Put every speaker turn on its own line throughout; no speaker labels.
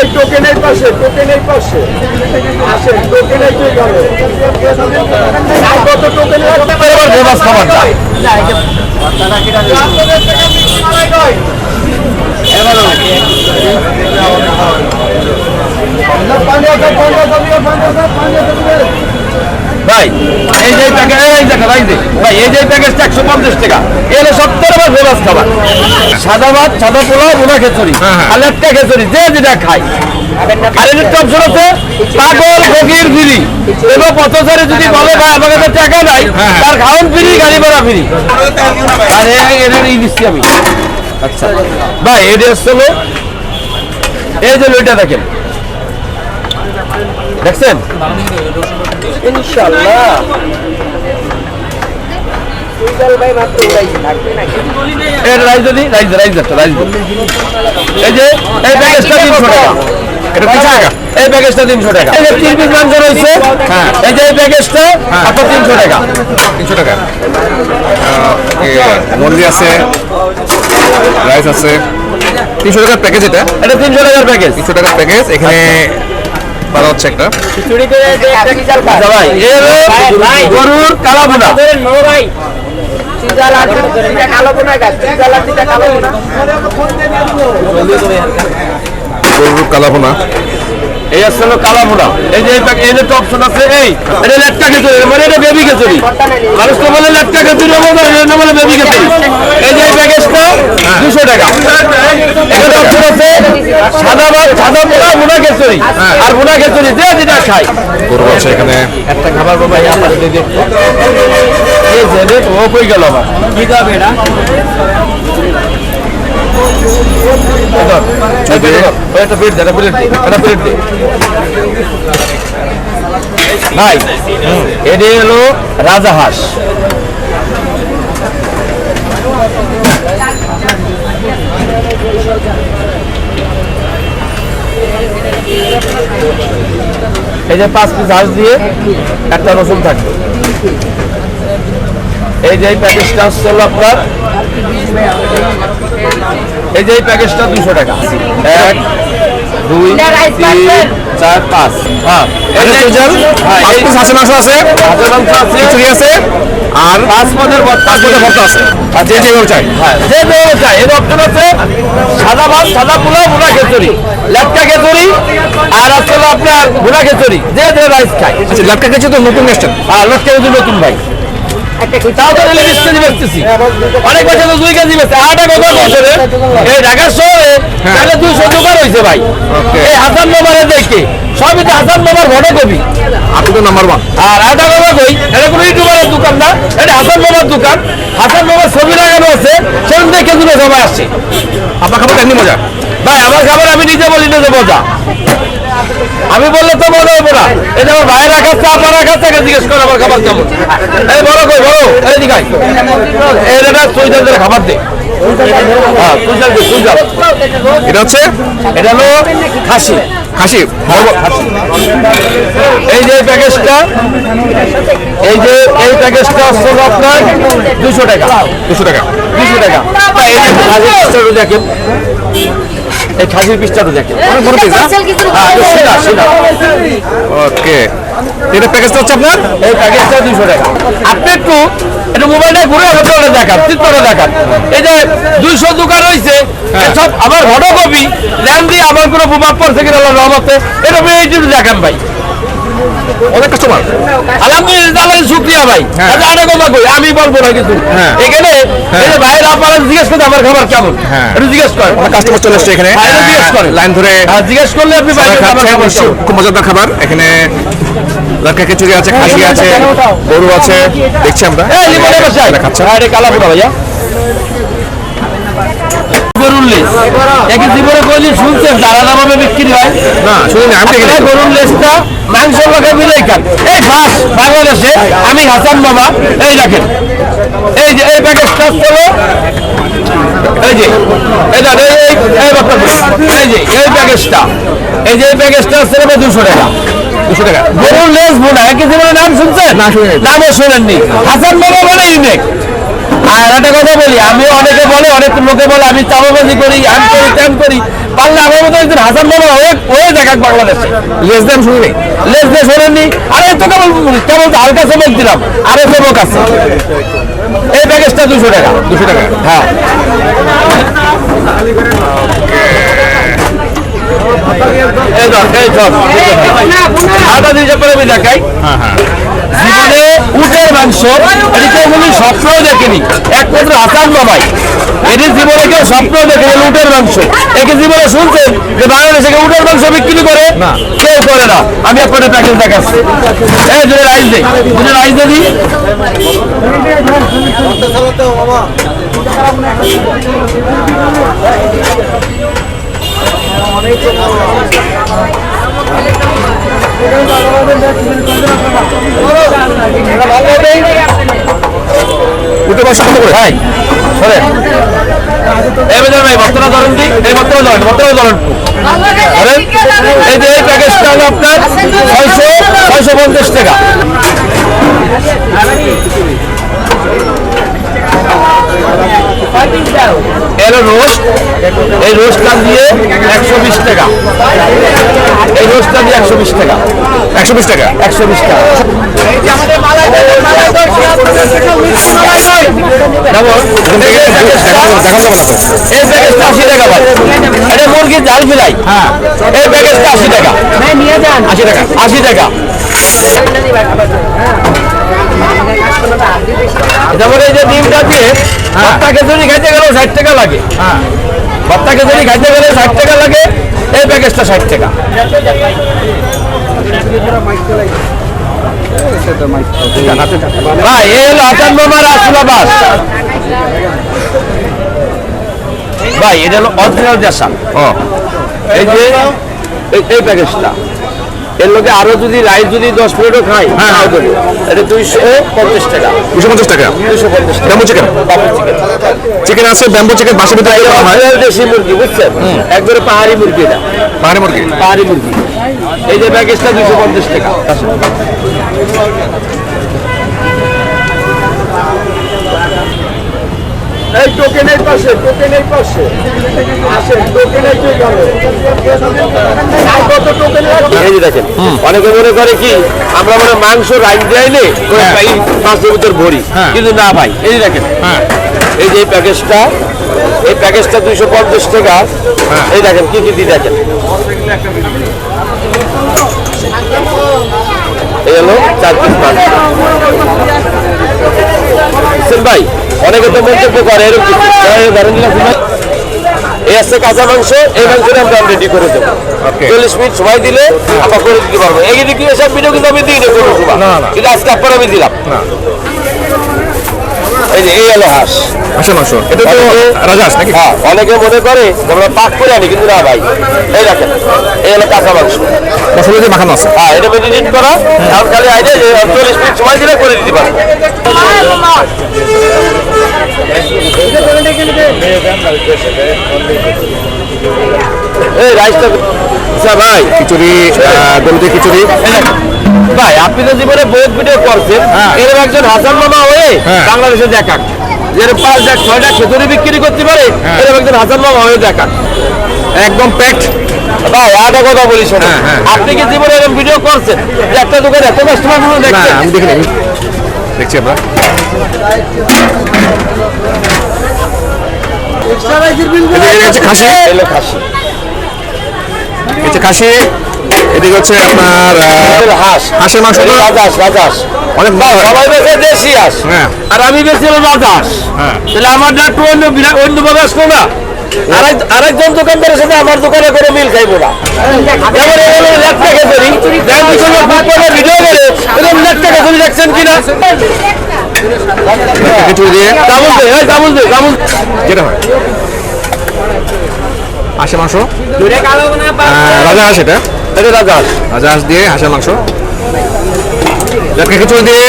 এই টোকেনের পাশে টোকেনের পাশে। আসেন টোকেনের কি করে আর কত টোকেন লাগবে?
এবার বোনাস খাবারটা ভাই এই যে প্যাকেজ এই দেখো ভাই যে ভাই এই যে প্যাকেজটা একশো পঞ্চাশ টাকা। এলে সত্তর আবার বোনাস খাবার সাদা ভাত সাদা পোলাও বোনা খেচুরি আর লেটকা খেচুরি যে যেটা খাই আর এর একটা অপশন আছে? পাগল ফকির ফিরি এবং পথচারে যদি বলে ভাই আমার কাছে টাকা নাই তার খাওয়ান ফিরি গাড়ি ভাড়া ফিরি আর এ- এদের এই দিচ্ছি আমি। আচ্ছা। ভাই এটা হলো এই যে লইটা দেখেন। দেখছেন?
ইনশাআল্লাহ।
এর রাইস যদি রাইস রাইস একটা রাইস এই যে এই প্যাকেজটা তিনশো টাকা। এটা তিনশো টাকা। এই প্যাকেজটা তিনশো টাকা। এই যে তিন পিস মাংস রয়েছে। হ্যাঁ এই যে এই প্যাকেজটা আপনার তিনশো টাকা।
তিনশো টাকা। মুরগি আছে রাইস আছে। তিনশো টাকার প্যাকেজ এটা।
এটা তিনশো টাকার প্যাকেজ।
তিনশো টাকার প্যাকেজ। এখানে পাওয়া হচ্ছে একটা।
ভাই এই হলো গরুর কালা বোনা
গরুর কালাভোনা
এই আসছে হলো কালা এই যে এই প্যাক- যে অপশন আছে এই এটা লেটকা খিচুড়ি মানে এটা বেবি খিচুড়ি। মানুষ তো বলে লেটকা খিচুড়ি হবে এটা বলে বেবি খিচুড়ি। এই যে এই প্যাকেজটা দুশো টাকা। এখানে অপশন আছে সাদা ভাত সাদা পোড়া বোনা খিচুড়ি। আর বোনা খিচুড়ি যে যেটা খাই
গরু আছে এখানে।
একটা খাবার বাবা দিয়ে এই যে রে ও কই গেল আবার? কি যাবে এটা একটা প্লেট দে একটা প্লেট দে একটা প্লেট দে। ভাই এটি হলো রাজাহাঁস এই যে পাঁচ পিস হাঁস দিয়ে একটা রসুন থাকবে। এই যে এই প্যাকেজটা হচ্ছে হলো আপনার এই যে এই প্যাকেজটা দুশো টাকা। এক দুই তিন চার পাঁচ। হ্যাঁ হ্যাঁ এই
হাঁসের মাংস আছে।
হাঁসের মাংস আছে।
আছে।
আর পাঁচ পদের ভর্তা
ভর্তা আছে। আর যে যেভাবে চাই।
হ্যাঁ যে দেওয়া চাই। এর অপশন আছে সাদা ভাত সাদা পোলাও বুনা খিচুড়ি। লেটকা খিচুড়ি আর আছে আপনার বুনা খিচুড়ি। যে যে রাইস খায়।
আচ্ছা লাটকা খেয়েছে তো নতুন এসছেন
আর লেটকা খিচুড়ি নতুন ভাই। তাও তো রেলে বেচতেছি। অনেক বছর তো দুই কেজি বেচছে আটা কত বছরে এই ঢাকার শহরে তাহলে দুইশো দোকান হয়েছে ভাই। এই হাসান মোবাইলে দেখে। সবই তো হাসান মোবার ভোটে কবি।
আপনি তো নাম্বার ওয়ান
আর আটা বাবা কই এটা কোনো ইউটিউবারের দোকান না এটা হাসান বাবার দোকান। হাসান বাবার ছবি লাগানো আছে সেখান থেকে কেজিগুলো সবাই আসছে।
আপনার খাবার এমনি মজা।
ভাই আমার খাবার আমি নিজে বলি নিজে মজা। আমি বললে তো মনে হইব না। এটা আমার ভাইয়ের আপনার কাছে আগে জিজ্ঞেস করে আমার খাবার কেমন। এই বড় কই বড় এই দিকাই এই এটা সুইজার ধরে খাবার দে। হ্যাঁ সুইজার সুইজার
এটা হচ্ছে?
এটা হলো খাসি।
খাসি।
এই যে প্যাকেজটা এই যে এই প্যাকেজটা হলো আপনার দুশো টাকা।
দুশো টাকা।
দুশো টাকা। এই দেখেন। এই খাসির পিসটাটা দেখেন।
অনেক বড় পিস
হ্যাঁ? সেটা সেটা
ওকে এটা প্যাকেজটা হচ্ছে আপনার?
এই প্যাকেজটা দুশো টাকা। আপনি একটু মোবাইলটা ঘুরে হোটেলে দেখান দেখান। এই যে দুইশো দোকান রয়েছে সব আমার ফটোকপি ল্যান্ড দিয়ে আমার কোনো প্রভাব পড়ছে কিনা রহমতে এটা আপনি এই দেখান ভাই।
অনেক কাস্টমার।
আলহামদুলিল্লাহ শুক্রিয়া ভাই।
হ্যাঁ।
আরেক কথা কই আমি বলব না কিছু।
হ্যাঁ।
এখানে এই যে ভাইয়ের আপনারা জিজ্ঞেস করতে আমার খাবার কেমন?
হ্যাঁ।
জিজ্ঞেস করেন।
কাস্টমার চলে এসছে এখানে।
হ্যাঁ, জিজ্ঞেস করেন।
লাইন ধরে
হ্যাঁ, জিজ্ঞেস করলে আপনি
খাচ্ছে, খুব- মজাদার খাবার। এখানে লাটকা খিচুড়ি আছে খাসি আছে গরু আছে। দেখছি আমরা। খাচ্ছে।
হ্যাঁ, এটা ভাইয়া। গরুর লেস একই জীবনে কোনদিন শুনছেন? দাঁড়ানো ভাবে বিক্রি হয়।
না শুনুন আমি দেখি।
গরুর লেসটা মাংস লোকে মিলেই খান এই ফাঁস বাংলাদেশে আমি হাসান মামা এই দেখেন। এই যে এই প্যাকেজটা হলো এই যে এই এই এই এই যে এই প্যাকেজটা এই যে এই প্যাকেজটা দুশো টাকা।
দুশো টাকা।
গরুর লেস বোনা একই জীবনে নাম শুনছেন?
না।
নামও শোনেননি। হাসান মামা মানে ইউনিক আর একটা কথা বলি আমি অনেকে বলে, অনেক লোকে বলে, আমি চাপাবাজি করি, আমি করি ত্যান করি। পারলে আমার মতো একজন হাসান বাবা হয়ে হয়ে দেখাক বাংলাদেশে।
লেস দেন শুনি
লেস দেন শোনেননি। আরে তো কেমন কেবল হালকা চমক দিলাম। আরও চমক আছে। এই প্যাকেজটা দুশো টাকা
দুশো টাকা।
হ্যাঁ এই ধর, এই ধর। আটা দিয়েছে পরে আমি দেখাই জীবনে উটের মাংস এটি কেউ কোনো স্বপ্নও দেখেনি। একমাত্র হাসান বাবাই। এটি জীবনে কেউ স্বপ্ন দেখেনি উটের মাংস। একে জীবনে শুনছেন যে বাংলাদেশে উটের মাংস বিক্রি করে?
না।
কেউ করে না। আমি আপনাদের প্যাকেজ দেখাচ্ছি। এই দুটো রাইস দিই দুটো রাইস দিই
উঠে বসা কত করে
ভাই শোনেন এই বেজার ভাই বর্তমান ধরুন দি, এই বর্তমান ধরুন বর্তমান ধরুন। ধরেন, এই যে এই প্যাকেজটা হলো আপনার ছয়শো ছয়শো পঞ্চাশ টাকা। এর রোস্ট এই রোস্টটা দিয়ে একশো বিশ টাকা। এই রোস্টটা দিয়ে একশো বিশ টাকা।
একশো বিশ টাকা?
একশো বিশ টাকা। যেমন এই যে প্যাকেজটা-
দেখান যাবে না তো
এই প্যাকেজটা আশি টাকা ভাই। এটা মুরগির জাল ফিলাই।
হ্যাঁ।
এই প্যাকেজটা আশি টাকা।
আশি টাকা।
আশি টাকা। যেমন এই যে ডিমটা দিয়ে ভর্তা খেচুড়ি খাইতে গেলে ষাট টাকা লাগে।
হ্যাঁ।
ভর্তা খেচুড়ি খাইতে গেলে ষাট টাকা লাগে এই প্যাকেজটা ষাট টাকা। ভাই এই হলো হাসান মামার আসলাবাদ ভাই এটা হলো অরিজিনাল দেশাল
ও।
এই যে এই প্যাকেজটা এর লোকে আরও যদি রাইস যদি দশ প্লেটও খাই
হ্যাঁ,
তাও দেবে এটা দুইশো পঞ্চাশ টাকা।
দুশো পঞ্চাশ টাকা?
দুশো পঞ্চাশ টাকা।
ব্যাম্বো চিকেন
চিকেন
আছে ব্যাম্বো চিকেন বাসের ভিতরে হয়?
দেশি মুরগি বুঝছেন? একবারে পাহাড়ি মুরগি এটা।
পাহাড়ি মুরগি?
পাহাড়ি মুরগি। এই যে প্যাকেজটা দুশো পঞ্চাশ টাকা।
এই টোকেনের পাশে টোকেনের পাশে। আসেন টোকেনের কে
এই যে দেখেন অনেকে মনে করে কি আমরা মানে মাংস রাইন দেয়লে। মাছের ভিতর ভরি।
হ্যাঁ।
কিন্তু না ভাই এই যে দেখেন।
হ্যাঁ।
এই যে প্যাকেজটা এই প্যাকেজটা দুইশো পঞ্চাশ টাকা।
হ্যাঁ।
এই দেখেন কি কি দিয়ে দেখেন। এই হলো চার পিস মাছ। ভাই অনেকে তো মন্তব্য করে এরকম ধরেন এই আছে কাঁচা মাংস এই মাংসটা আমরা রেডি করে দেবো. চল্লিশ মিনিট সময় দিলে আমরা করে দিতে পারব এই দিকে এসব ভিডিও কিন্তু আমি দিই না। কিন্তু আজকে আপনার আমি দিলাম এই যে এই হলো হাঁস।
হাঁসের মাংস। এটা তো রাজাস নাকি?
হ্যাঁ অনেকে মনে করে আমরা পাক করে আনি কিন্তু না ভাই। এই দেখেন এই হলো কাঁচা মাংস।
মশলা দিয়ে মাখানো আছে।
হ্যাঁ এটা মেডিটেট করা। আর খালি আইডে যে চল্লিশ মিনিট সময় দিলে করে দিতে পারব। এই রাইসটা আচ্ছা ভাই।
খিচুড়ি আহ, খিচুড়ি।
ভাই আপনি তো জীবনে বহুত ভিডিও করছেন।
হ্যাঁ।
এরকম একজন হাসান মামা হয়ে
হ্যাঁ।
বাংলাদেশে দেখান। যেরকম পাঁচ লাখ ছয় লাখ খেতুরি বিক্রি করতে পারে
হ্যাঁ।
এরকম একজন হাসান মামা হয়ে দেখান।
একদম
ভাই একটা কথা বলি
হ্যাঁ।
আপনি কি জীবনে এরকম ভিডিও করছেন? যে একটা দোকানে এত
কাস্টমারগুলো
দেখছেন?
আমি দেখিনি আমি দেখছি আমরা। খাসি।
খাসি।
খাসি। এদিকে হচ্ছে আপনার
হাঁস।
হাঁসের মাংস
এলো রাজহাঁস রাজহাঁস
অনেক
সবাই বেশি দেশি হাঁস।
হ্যাঁ।
আর আমি বেশি হলো
হ্যাঁ।
তাহলে আমার না একটু অন্য বিরা- অন্য ভাবে না। আরেকজন দোকানদারের সাথে আমার দোকানে করে মিল খাইবো না। এবার এই হলো লেটকা খেচুড়ি দেখেন পিছনে ফুটবলে ভিডিও করে। এরকম লেটকা খেচুড়ি দেখছেন কিনা?
খিচুড়ি দিয়ে
কাবুল দে এই কাবুল দে কাবুল
যেটা হয়। হাঁসের মাংস। রাজা হাঁস এটা।
এটা রাজহাঁস
রাজা হাঁস দিয়ে হাঁসের মাংস। খিচুড়ি দিয়ে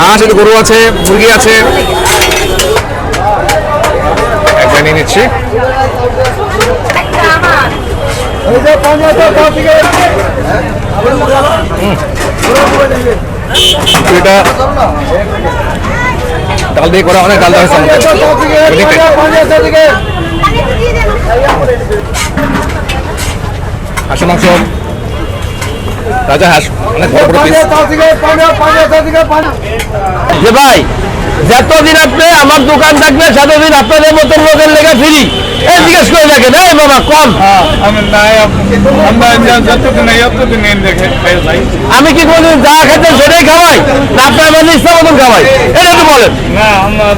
হাঁস এটা গরু আছে, মুরগি আছে। নিয়ে নিচ্ছি। খিচুড়িটা ডাল দিয়ে করা অনেক ডাল দেওয়া হাঁসের মাংস। রাজা হাঁস, অনেক বড় বড়
যে ভাই, যতদিন আপনি আমার দোকান থাকবে সেতদিন আপনাদের মতন লোকের লেগে
আমি
কি কোনদিন যা খেতে সেটাই খাওয়াই? আপনার মানে ইচ্ছা মতন খাওয়াই। এটা একটু বলেন।
না, আমার